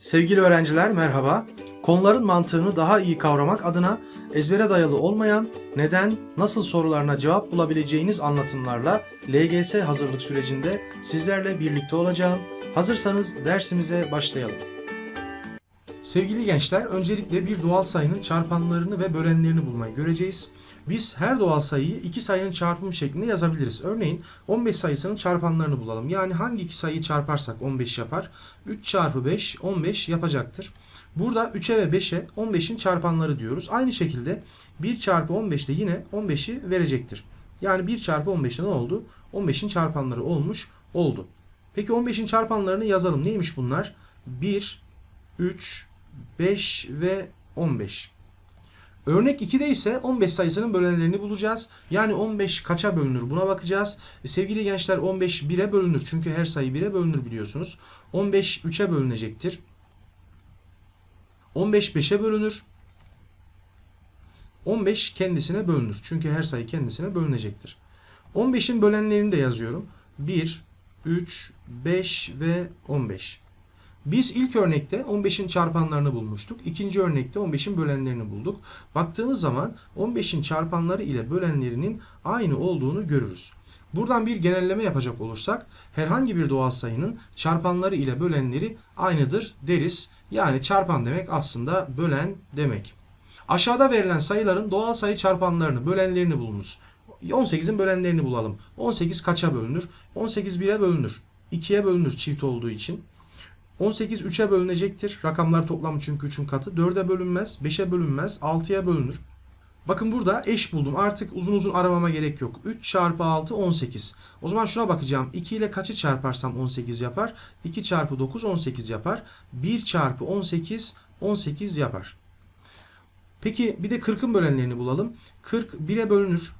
Sevgili öğrenciler merhaba. Konuların mantığını daha iyi kavramak adına ezbere dayalı olmayan neden, nasıl sorularına cevap bulabileceğiniz anlatımlarla LGS hazırlık sürecinde sizlerle birlikte olacağım. Hazırsanız dersimize başlayalım. Sevgili gençler, öncelikle bir doğal sayının çarpanlarını ve bölenlerini bulmayı göreceğiz. Biz her doğal sayıyı iki sayının çarpımı şeklinde yazabiliriz. Örneğin 15 sayısının çarpanlarını bulalım. Yani hangi iki sayıyı çarparsak 15 yapar? 3 çarpı 5 15 yapacaktır. Burada 3'e ve 5'e 15'in çarpanları diyoruz. Aynı şekilde 1 çarpı 15 de yine 15'i verecektir. Yani 1 çarpı 15'te ne oldu? 15'in çarpanları olmuş oldu. Peki 15'in çarpanlarını yazalım. Neymiş bunlar? 1, 3, 5 ve 15. Örnek 2'de ise 15 sayısının bölenlerini bulacağız. Yani 15 kaça bölünür buna bakacağız. E, sevgili gençler 15 1'e bölünür. Çünkü her sayı 1'e bölünür biliyorsunuz. 15 3'e bölünecektir. 15 5'e bölünür. 15 kendisine bölünür. Çünkü her sayı kendisine bölünecektir. 15'in bölenlerini de yazıyorum. 1, 3, 5 ve 15. Biz ilk örnekte 15'in çarpanlarını bulmuştuk. İkinci örnekte 15'in bölenlerini bulduk. Baktığımız zaman 15'in çarpanları ile bölenlerinin aynı olduğunu görürüz. Buradan bir genelleme yapacak olursak herhangi bir doğal sayının çarpanları ile bölenleri aynıdır deriz. Yani çarpan demek aslında bölen demek. Aşağıda verilen sayıların doğal sayı çarpanlarını, bölenlerini bulunuz. 18'in bölenlerini bulalım. 18 kaça bölünür? 18 1'e bölünür. 2'ye bölünür çift olduğu için. 18 3'e bölünecektir. Rakamlar toplamı çünkü 3'ün katı. 4'e bölünmez, 5'e bölünmez, 6'ya bölünür. Bakın burada eş buldum. Artık uzun uzun aramama gerek yok. 3 çarpı 6 18. O zaman şuna bakacağım. 2 ile kaçı çarparsam 18 yapar? 2 çarpı 9 18 yapar. 1 çarpı 18 18 yapar. Peki bir de 40'ın bölenlerini bulalım. 40 1'e bölünür,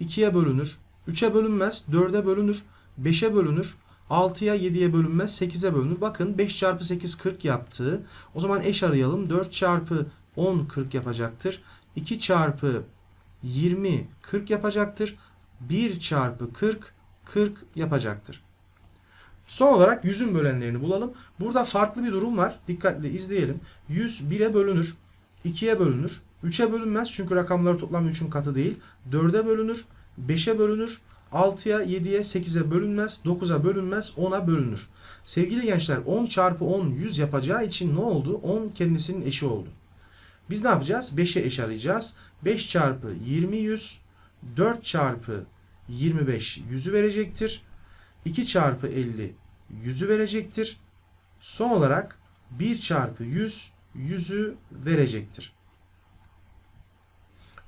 2'ye bölünür, 3'e bölünmez, 4'e bölünür, 5'e bölünür, 6'ya 7'ye bölünmez 8'e bölünür. Bakın 5 çarpı 8 40 yaptı. O zaman eş arayalım. 4 çarpı 10 40 yapacaktır. 2 çarpı 20 40 yapacaktır. 1 çarpı 40 40 yapacaktır. Son olarak 100'ün bölenlerini bulalım. Burada farklı bir durum var. Dikkatle izleyelim. 100 1'e bölünür. 2'ye bölünür. 3'e bölünmez çünkü rakamları toplam 3'ün katı değil. 4'e bölünür. 5'e bölünür. 6'ya, 7'ye, 8'e bölünmez, 9'a bölünmez, 10'a bölünür. Sevgili gençler 10 çarpı 10 100 yapacağı için ne oldu? 10 kendisinin eşi oldu. Biz ne yapacağız? 5'e eş arayacağız. 5 çarpı 20 100, 4 çarpı 25 100'ü verecektir. 2 çarpı 50 100'ü verecektir. Son olarak 1 çarpı 100 100'ü verecektir.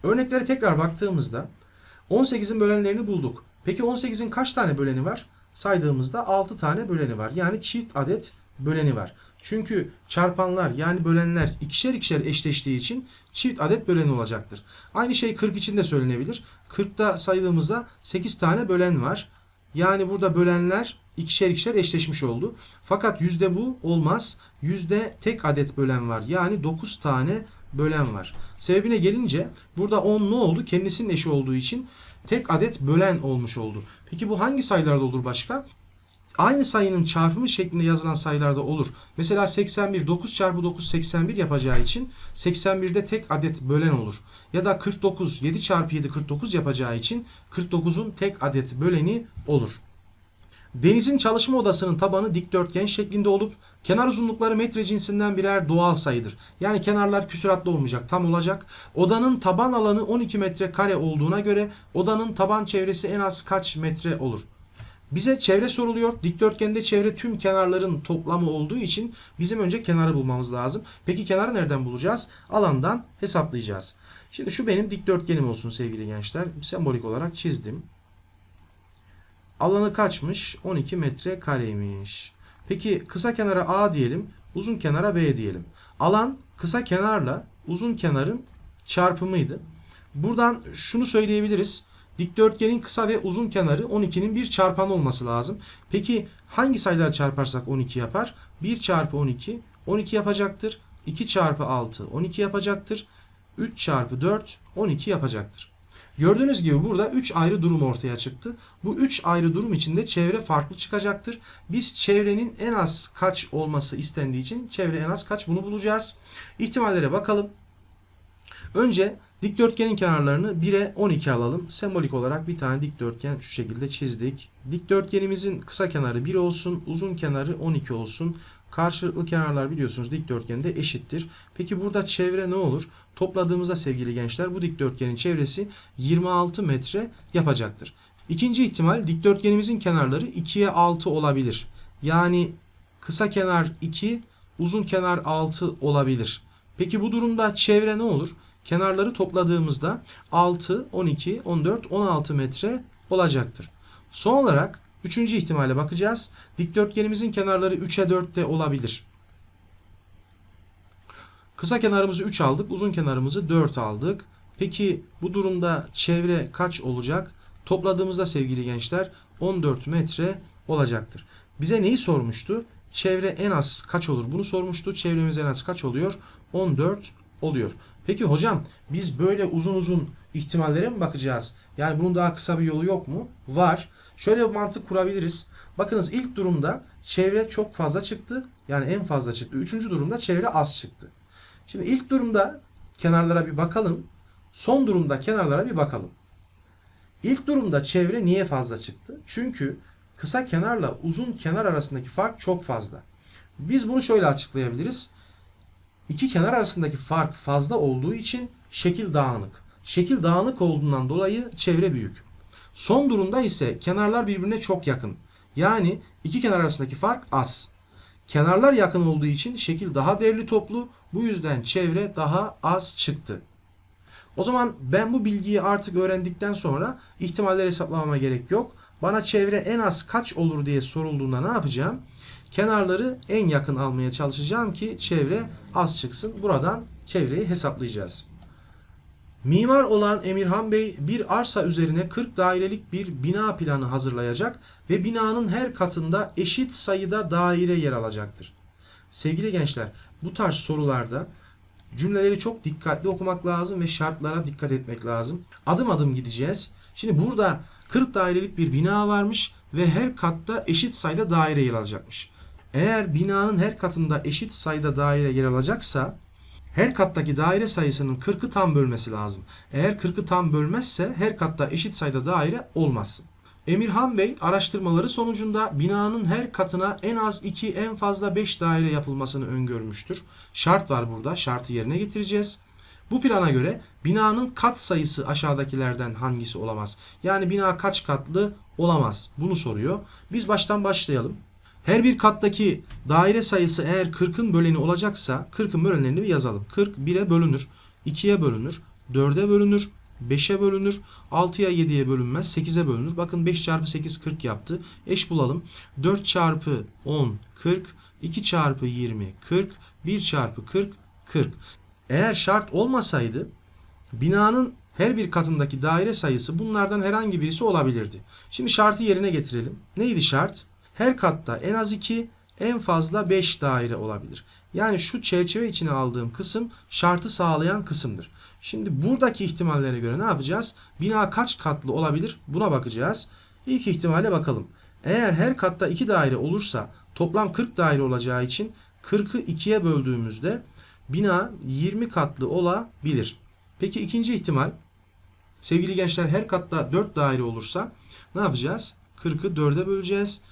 Örneklere tekrar baktığımızda 18'in bölenlerini bulduk. Peki 18'in kaç tane böleni var? Saydığımızda 6 tane böleni var. Yani çift adet böleni var. Çünkü çarpanlar yani bölenler ikişer ikişer eşleştiği için çift adet böleni olacaktır. Aynı şey 40 için de söylenebilir. 40'ta saydığımızda 8 tane bölen var. Yani burada bölenler ikişer ikişer eşleşmiş oldu. Fakat yüzde bu olmaz. Yüzde tek adet bölen var. Yani 9 tane bölen var. Sebebine gelince burada 10 ne oldu? Kendisinin eşi olduğu için tek adet bölen olmuş oldu. Peki bu hangi sayılarda olur başka? Aynı sayının çarpımı şeklinde yazılan sayılarda olur. Mesela 81 9 çarpı 9 81 yapacağı için 81'de tek adet bölen olur. Ya da 49 7 çarpı 7 49 yapacağı için 49'un tek adet böleni olur. Denizin çalışma odasının tabanı dikdörtgen şeklinde olup kenar uzunlukları metre cinsinden birer doğal sayıdır. Yani kenarlar küsuratlı olmayacak, tam olacak. Odanın taban alanı 12 metre kare olduğuna göre odanın taban çevresi en az kaç metre olur? Bize çevre soruluyor. Dikdörtgende çevre tüm kenarların toplamı olduğu için bizim önce kenarı bulmamız lazım. Peki kenarı nereden bulacağız? Alandan hesaplayacağız. Şimdi şu benim dikdörtgenim olsun sevgili gençler. Sembolik olarak çizdim. Alanı kaçmış? 12 metre kareymiş. Peki kısa kenara A diyelim, uzun kenara B diyelim. Alan kısa kenarla uzun kenarın çarpımıydı. Buradan şunu söyleyebiliriz. Dikdörtgenin kısa ve uzun kenarı 12'nin bir çarpanı olması lazım. Peki hangi sayılar çarparsak 12 yapar? 1 çarpı 12 12 yapacaktır. 2 çarpı 6 12 yapacaktır. 3 çarpı 4 12 yapacaktır. Gördüğünüz gibi burada 3 ayrı durum ortaya çıktı. Bu 3 ayrı durum içinde çevre farklı çıkacaktır. Biz çevrenin en az kaç olması istendiği için çevre en az kaç bunu bulacağız. İhtimallere bakalım. Önce dikdörtgenin kenarlarını 1'e 12 alalım. Sembolik olarak bir tane dikdörtgen şu şekilde çizdik. Dikdörtgenimizin kısa kenarı 1 olsun, uzun kenarı 12 olsun. Karşılıklı kenarlar biliyorsunuz dikdörtgende eşittir. Peki burada çevre ne olur? Topladığımızda sevgili gençler bu dikdörtgenin çevresi 26 metre yapacaktır. İkinci ihtimal dikdörtgenimizin kenarları 2'ye 6 olabilir. Yani kısa kenar 2, uzun kenar 6 olabilir. Peki bu durumda çevre ne olur? Kenarları topladığımızda 6, 12, 14, 16 metre olacaktır. Son olarak üçüncü ihtimale bakacağız. Dikdörtgenimizin kenarları 3'e 4 de olabilir. Kısa kenarımızı 3 aldık, uzun kenarımızı 4 aldık. Peki bu durumda çevre kaç olacak? Topladığımızda sevgili gençler 14 metre olacaktır. Bize neyi sormuştu? Çevre en az kaç olur? Bunu sormuştu. Çevremiz en az kaç oluyor? 14 oluyor. Peki hocam biz böyle uzun uzun ihtimallere mi bakacağız? Yani bunun daha kısa bir yolu yok mu? Var. Şöyle bir mantık kurabiliriz. Bakınız ilk durumda çevre çok fazla çıktı. Yani en fazla çıktı. Üçüncü durumda çevre az çıktı. Şimdi ilk durumda kenarlara bir bakalım. Son durumda kenarlara bir bakalım. İlk durumda çevre niye fazla çıktı? Çünkü kısa kenarla uzun kenar arasındaki fark çok fazla. Biz bunu şöyle açıklayabiliriz. İki kenar arasındaki fark fazla olduğu için şekil dağınık. Şekil dağınık olduğundan dolayı çevre büyük. Son durumda ise kenarlar birbirine çok yakın. Yani iki kenar arasındaki fark az. Kenarlar yakın olduğu için şekil daha değerli toplu. Bu yüzden çevre daha az çıktı. O zaman ben bu bilgiyi artık öğrendikten sonra ihtimalleri hesaplamama gerek yok. Bana çevre en az kaç olur diye sorulduğunda ne yapacağım? Kenarları en yakın almaya çalışacağım ki çevre az çıksın. Buradan çevreyi hesaplayacağız. Mimar olan Emirhan Bey bir arsa üzerine 40 dairelik bir bina planı hazırlayacak ve binanın her katında eşit sayıda daire yer alacaktır. Sevgili gençler, bu tarz sorularda cümleleri çok dikkatli okumak lazım ve şartlara dikkat etmek lazım. Adım adım gideceğiz. Şimdi burada 40 dairelik bir bina varmış ve her katta eşit sayıda daire yer alacakmış. Eğer binanın her katında eşit sayıda daire yer alacaksa her kattaki daire sayısının 40'ı tam bölmesi lazım. Eğer 40'ı tam bölmezse her katta eşit sayıda daire olmaz. Emirhan Bey araştırmaları sonucunda binanın her katına en az 2 en fazla 5 daire yapılmasını öngörmüştür. Şart var burada. Şartı yerine getireceğiz. Bu plana göre binanın kat sayısı aşağıdakilerden hangisi olamaz? Yani bina kaç katlı olamaz? Bunu soruyor. Biz baştan başlayalım. Her bir kattaki daire sayısı eğer 40'ın böleni olacaksa 40'ın bölenlerini bir yazalım. 40 1'e bölünür, 2'ye bölünür, 4'e bölünür, 5'e bölünür, 6'ya 7'ye bölünmez, 8'e bölünür. Bakın 5 çarpı 8 40 yaptı. Eş bulalım. 4 çarpı 10 40, 2 çarpı 20 40, 1 çarpı 40 40. Eğer şart olmasaydı binanın her bir katındaki daire sayısı bunlardan herhangi birisi olabilirdi. Şimdi şartı yerine getirelim. Neydi şart? Her katta en az 2, en fazla 5 daire olabilir. Yani şu çerçeve içine aldığım kısım şartı sağlayan kısımdır. Şimdi buradaki ihtimallere göre ne yapacağız? Bina kaç katlı olabilir? Buna bakacağız. İlk ihtimale bakalım. Eğer her katta 2 daire olursa toplam 40 daire olacağı için 40'ı 2'ye böldüğümüzde bina 20 katlı olabilir. Peki ikinci ihtimal sevgili gençler her katta 4 daire olursa ne yapacağız? 40'ı 4'e böleceğiz.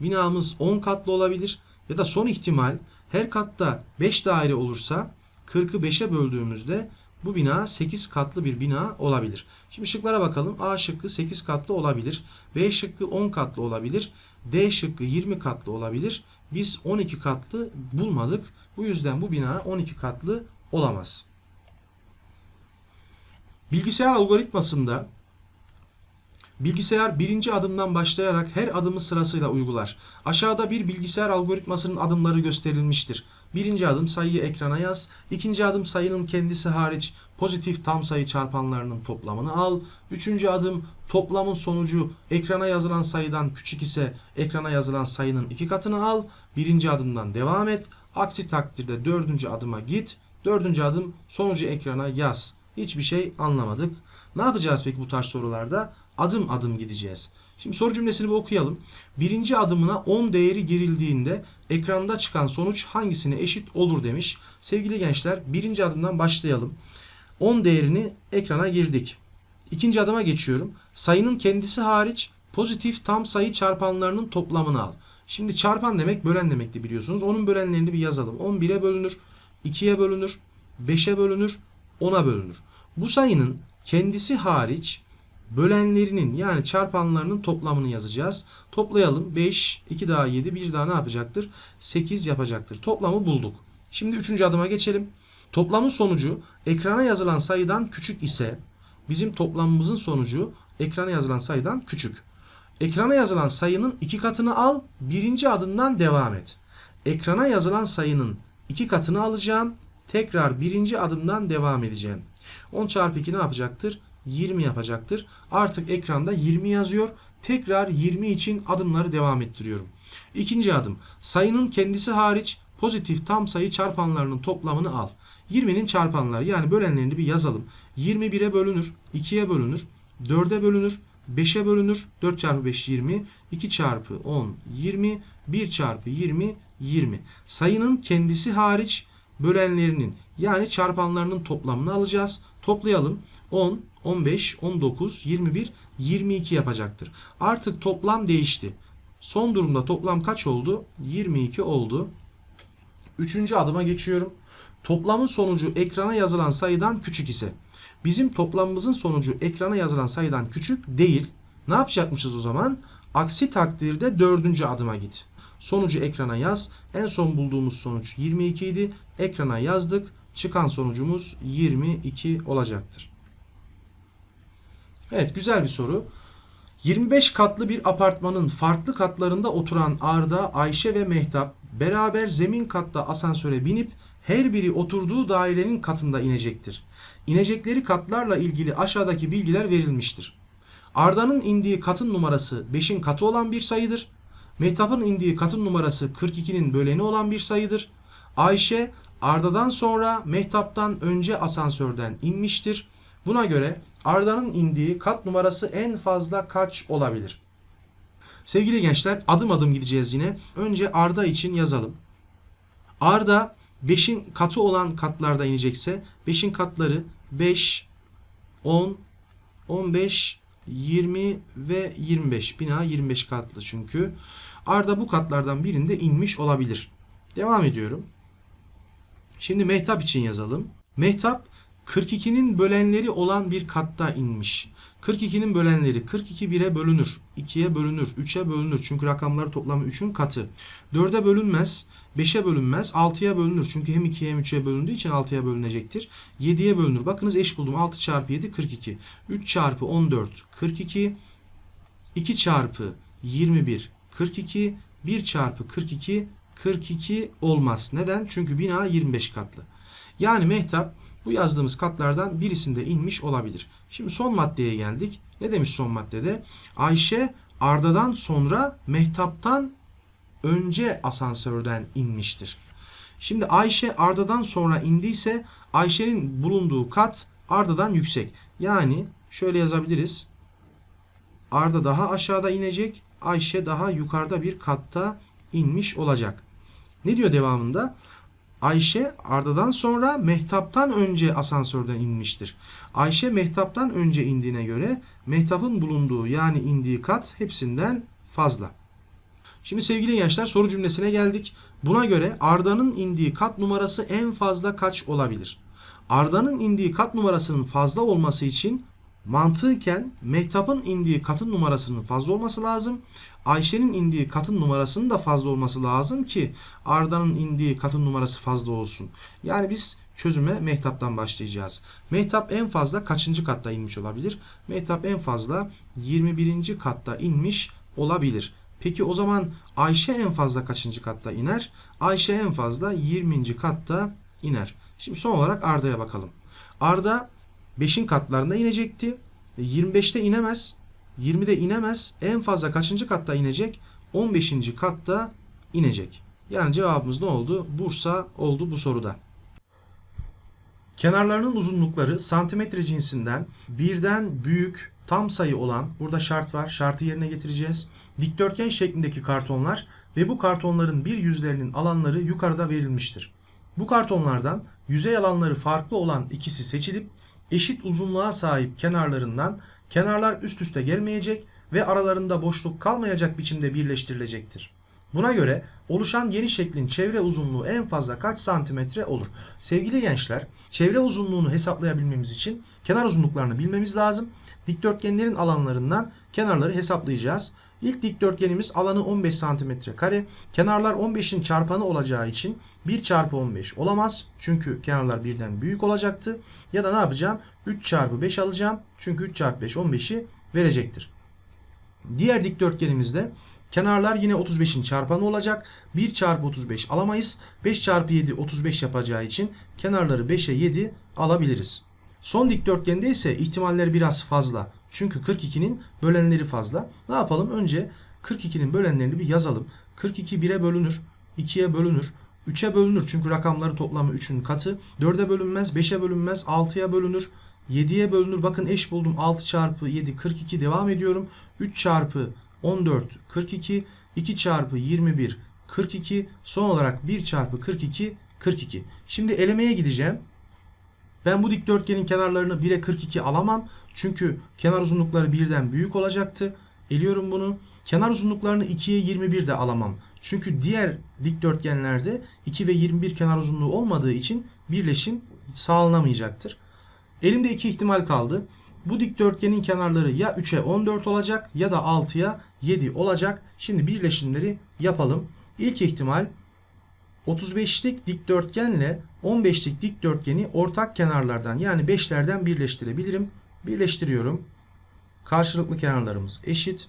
Binamız 10 katlı olabilir. Ya da son ihtimal her katta 5 daire olursa 40'ı 5'e böldüğümüzde bu bina 8 katlı bir bina olabilir. Şimdi şıklara bakalım. A şıkkı 8 katlı olabilir. B şıkkı 10 katlı olabilir. D şıkkı 20 katlı olabilir. Biz 12 katlı bulmadık. Bu yüzden bu bina 12 katlı olamaz. Bilgisayar algoritmasında Bilgisayar birinci adımdan başlayarak her adımı sırasıyla uygular. Aşağıda bir bilgisayar algoritmasının adımları gösterilmiştir. Birinci adım sayıyı ekrana yaz. İkinci adım sayının kendisi hariç pozitif tam sayı çarpanlarının toplamını al. Üçüncü adım toplamın sonucu ekrana yazılan sayıdan küçük ise ekrana yazılan sayının iki katını al. Birinci adımdan devam et. Aksi takdirde dördüncü adıma git. Dördüncü adım sonucu ekrana yaz Hiçbir şey anlamadık. Ne yapacağız peki bu tarz sorularda? Adım adım gideceğiz. Şimdi soru cümlesini bir okuyalım. Birinci adımına 10 değeri girildiğinde ekranda çıkan sonuç hangisine eşit olur demiş. Sevgili gençler birinci adımdan başlayalım. 10 değerini ekrana girdik. İkinci adıma geçiyorum. Sayının kendisi hariç pozitif tam sayı çarpanlarının toplamını al. Şimdi çarpan demek bölen demekti biliyorsunuz. Onun bölenlerini bir yazalım. 11'e bölünür, 2'ye bölünür, 5'e bölünür, 10'a bölünür. Bu sayının kendisi hariç bölenlerinin yani çarpanlarının toplamını yazacağız. Toplayalım. 5, 2 daha 7, 1 daha ne yapacaktır? 8 yapacaktır. Toplamı bulduk. Şimdi üçüncü adıma geçelim. Toplamın sonucu ekrana yazılan sayıdan küçük ise bizim toplamımızın sonucu ekrana yazılan sayıdan küçük. Ekrana yazılan sayının iki katını al, birinci adımdan devam et. Ekrana yazılan sayının iki katını alacağım, tekrar birinci adımdan devam edeceğim. 10 çarpı 2 ne yapacaktır? 20 yapacaktır. Artık ekranda 20 yazıyor. Tekrar 20 için adımları devam ettiriyorum. İkinci adım. Sayının kendisi hariç pozitif tam sayı çarpanlarının toplamını al. 20'nin çarpanları yani bölenlerini bir yazalım. 21'e bölünür, 2'ye bölünür, 4'e bölünür, 5'e bölünür. 4 çarpı 5 20. 2 çarpı 10 20. 1 çarpı 20 20. Sayının kendisi hariç bölenlerinin yani çarpanlarının toplamını alacağız. Toplayalım. 10, 15, 19, 21, 22 yapacaktır. Artık toplam değişti. Son durumda toplam kaç oldu? 22 oldu. Üçüncü adıma geçiyorum. Toplamın sonucu ekrana yazılan sayıdan küçük ise bizim toplamımızın sonucu ekrana yazılan sayıdan küçük değil. Ne yapacakmışız o zaman? Aksi takdirde dördüncü adıma git. Sonucu ekrana yaz. En son bulduğumuz sonuç 22 idi. Ekrana yazdık. Çıkan sonucumuz 22 olacaktır. Evet güzel bir soru. 25 katlı bir apartmanın farklı katlarında oturan Arda, Ayşe ve Mehtap beraber zemin katta asansöre binip her biri oturduğu dairenin katında inecektir. İnecekleri katlarla ilgili aşağıdaki bilgiler verilmiştir. Arda'nın indiği katın numarası 5'in katı olan bir sayıdır. Mehtap'ın indiği katın numarası 42'nin böleni olan bir sayıdır. Ayşe Arda'dan sonra Mehtap'tan önce asansörden inmiştir. Buna göre Arda'nın indiği kat numarası en fazla kaç olabilir? Sevgili gençler adım adım gideceğiz yine. Önce Arda için yazalım. Arda 5'in katı olan katlarda inecekse 5'in katları 5, 10, 15, 20 ve 25. Bina 25 katlı çünkü. Arda bu katlardan birinde inmiş olabilir. Devam ediyorum. Şimdi Mehtap için yazalım. Mehtap 42'nin bölenleri olan bir katta inmiş. 42'nin bölenleri 42 1'e bölünür, 2'ye bölünür, 3'e bölünür. Çünkü rakamları toplamı 3'ün katı. 4'e bölünmez, 5'e bölünmez, 6'ya bölünür. Çünkü hem 2'ye hem 3'e bölündüğü için 6'ya bölünecektir. 7'ye bölünür. Bakınız eş buldum. 6 çarpı 7 42. 3 çarpı 14 42. 2 çarpı 21 42. 1 çarpı 42 42 olmaz. Neden? Çünkü bina 25 katlı. Yani Mehtap bu yazdığımız katlardan birisinde inmiş olabilir. Şimdi son maddeye geldik. Ne demiş son maddede? Ayşe Arda'dan sonra Mehtap'tan önce asansörden inmiştir. Şimdi Ayşe Arda'dan sonra indiyse Ayşe'nin bulunduğu kat Arda'dan yüksek. Yani şöyle yazabiliriz. Arda daha aşağıda inecek. Ayşe daha yukarıda bir katta inmiş olacak. Ne diyor devamında? Ayşe Arda'dan sonra Mehtap'tan önce asansörden inmiştir. Ayşe Mehtap'tan önce indiğine göre Mehtap'ın bulunduğu yani indiği kat hepsinden fazla. Şimdi sevgili gençler soru cümlesine geldik. Buna göre Arda'nın indiği kat numarası en fazla kaç olabilir? Arda'nın indiği kat numarasının fazla olması için mantıken Mehtap'ın indiği katın numarasının fazla olması lazım. Ayşe'nin indiği katın numarasının da fazla olması lazım ki Arda'nın indiği katın numarası fazla olsun. Yani biz çözüme Mehtap'tan başlayacağız. Mehtap en fazla kaçıncı katta inmiş olabilir? Mehtap en fazla 21. katta inmiş olabilir. Peki o zaman Ayşe en fazla kaçıncı katta iner? Ayşe en fazla 20. katta iner. Şimdi son olarak Arda'ya bakalım. Arda 5'in katlarında inecekti. 25'te inemez. 20'de inemez. En fazla kaçıncı katta inecek? 15. katta inecek. Yani cevabımız ne oldu? Bursa oldu bu soruda. Kenarlarının uzunlukları santimetre cinsinden birden büyük tam sayı olan burada şart var. Şartı yerine getireceğiz. Dikdörtgen şeklindeki kartonlar ve bu kartonların bir yüzlerinin alanları yukarıda verilmiştir. Bu kartonlardan yüzey alanları farklı olan ikisi seçilip eşit uzunluğa sahip kenarlarından kenarlar üst üste gelmeyecek ve aralarında boşluk kalmayacak biçimde birleştirilecektir. Buna göre oluşan yeni şeklin çevre uzunluğu en fazla kaç santimetre olur? Sevgili gençler, çevre uzunluğunu hesaplayabilmemiz için kenar uzunluklarını bilmemiz lazım. Dikdörtgenlerin alanlarından kenarları hesaplayacağız. İlk dikdörtgenimiz alanı 15 santimetre kare. Kenarlar 15'in çarpanı olacağı için 1 çarpı 15 olamaz. Çünkü kenarlar birden büyük olacaktı. Ya da ne yapacağım? 3 çarpı 5 alacağım. Çünkü 3 çarpı 5 15'i verecektir. Diğer dikdörtgenimizde kenarlar yine 35'in çarpanı olacak. 1 çarpı 35 alamayız. 5 çarpı 7 35 yapacağı için kenarları 5'e 7 alabiliriz. Son dikdörtgende ise ihtimaller biraz fazla. Çünkü 42'nin bölenleri fazla. Ne yapalım? Önce 42'nin bölenlerini bir yazalım. 42 1'e bölünür, 2'ye bölünür, 3'e bölünür çünkü rakamları toplamı 3'ün katı. 4'e bölünmez, 5'e bölünmez, 6'ya bölünür, 7'ye bölünür. Bakın eş buldum. 6 çarpı 7 42 devam ediyorum. 3 çarpı 14 42, 2 çarpı 21 42, son olarak 1 çarpı 42 42. Şimdi elemeye gideceğim. Ben bu dikdörtgenin kenarlarını 1'e 42 alamam. Çünkü kenar uzunlukları birden büyük olacaktı. Eliyorum bunu. Kenar uzunluklarını 2'ye 21 de alamam. Çünkü diğer dikdörtgenlerde 2 ve 21 kenar uzunluğu olmadığı için birleşim sağlanamayacaktır. Elimde iki ihtimal kaldı. Bu dikdörtgenin kenarları ya 3'e 14 olacak ya da 6'ya 7 olacak. Şimdi birleşimleri yapalım. İlk ihtimal 35'lik dikdörtgenle 15'lik dikdörtgeni ortak kenarlardan yani 5'lerden birleştirebilirim. Birleştiriyorum. Karşılıklı kenarlarımız eşit.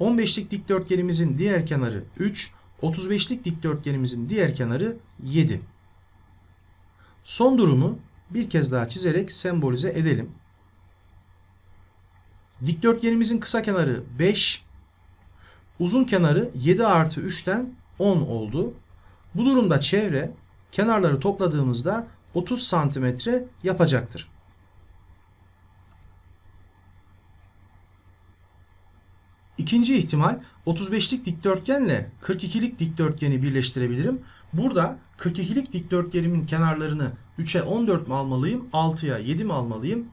15'lik dikdörtgenimizin diğer kenarı 3, 35'lik dikdörtgenimizin diğer kenarı 7. Son durumu bir kez daha çizerek sembolize edelim. Dikdörtgenimizin kısa kenarı 5, uzun kenarı 7 artı 3'ten 10 oldu. Bu durumda çevre kenarları topladığımızda 30 santimetre yapacaktır. İkinci ihtimal 35'lik dikdörtgenle 42'lik dikdörtgeni birleştirebilirim. Burada 42'lik dikdörtgenimin kenarlarını 3'e 14 mi almalıyım, 6'ya 7 mi almalıyım?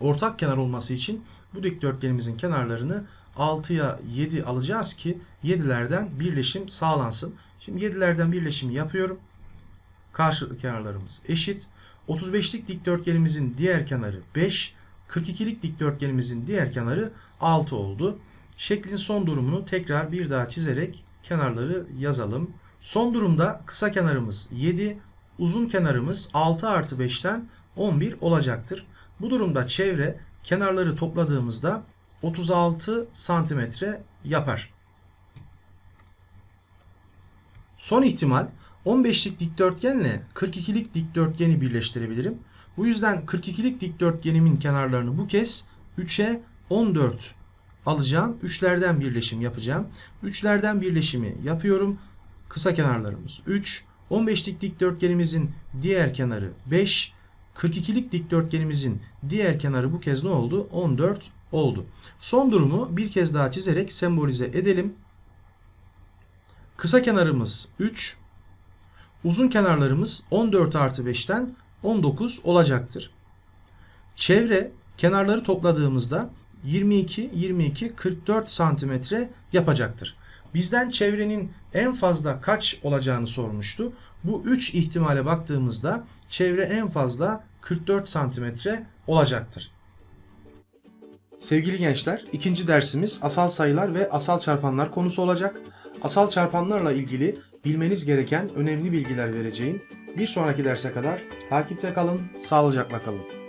Ortak kenar olması için bu dikdörtgenimizin kenarlarını 6'ya 7 alacağız ki 7'lerden birleşim sağlansın. Şimdi 7'lerden birleşimi yapıyorum. Karşılıklı kenarlarımız eşit. 35'lik dikdörtgenimizin diğer kenarı 5. 42'lik dikdörtgenimizin diğer kenarı 6 oldu. Şeklin son durumunu tekrar bir daha çizerek kenarları yazalım. Son durumda kısa kenarımız 7, uzun kenarımız 6 artı 5'ten 11 olacaktır. Bu durumda çevre kenarları topladığımızda 36 santimetre yapar. Son ihtimal 15'lik dikdörtgenle 42'lik dikdörtgeni birleştirebilirim. Bu yüzden 42'lik dikdörtgenimin kenarlarını bu kez 3'e 14 alacağım. 3'lerden birleşim yapacağım. 3'lerden birleşimi yapıyorum. Kısa kenarlarımız 3. 15'lik dikdörtgenimizin diğer kenarı 5. 42'lik dikdörtgenimizin diğer kenarı bu kez ne oldu? 14 oldu. Son durumu bir kez daha çizerek sembolize edelim. Kısa kenarımız 3. Uzun kenarlarımız 14 artı 5'ten 19 olacaktır. Çevre kenarları topladığımızda 22, 22, 44 santimetre yapacaktır. Bizden çevrenin en fazla kaç olacağını sormuştu. Bu 3 ihtimale baktığımızda çevre en fazla 44 santimetre olacaktır. Sevgili gençler, ikinci dersimiz asal sayılar ve asal çarpanlar konusu olacak. Asal çarpanlarla ilgili bilmeniz gereken önemli bilgiler vereceğim. Bir sonraki derse kadar takipte kalın, sağlıcakla kalın.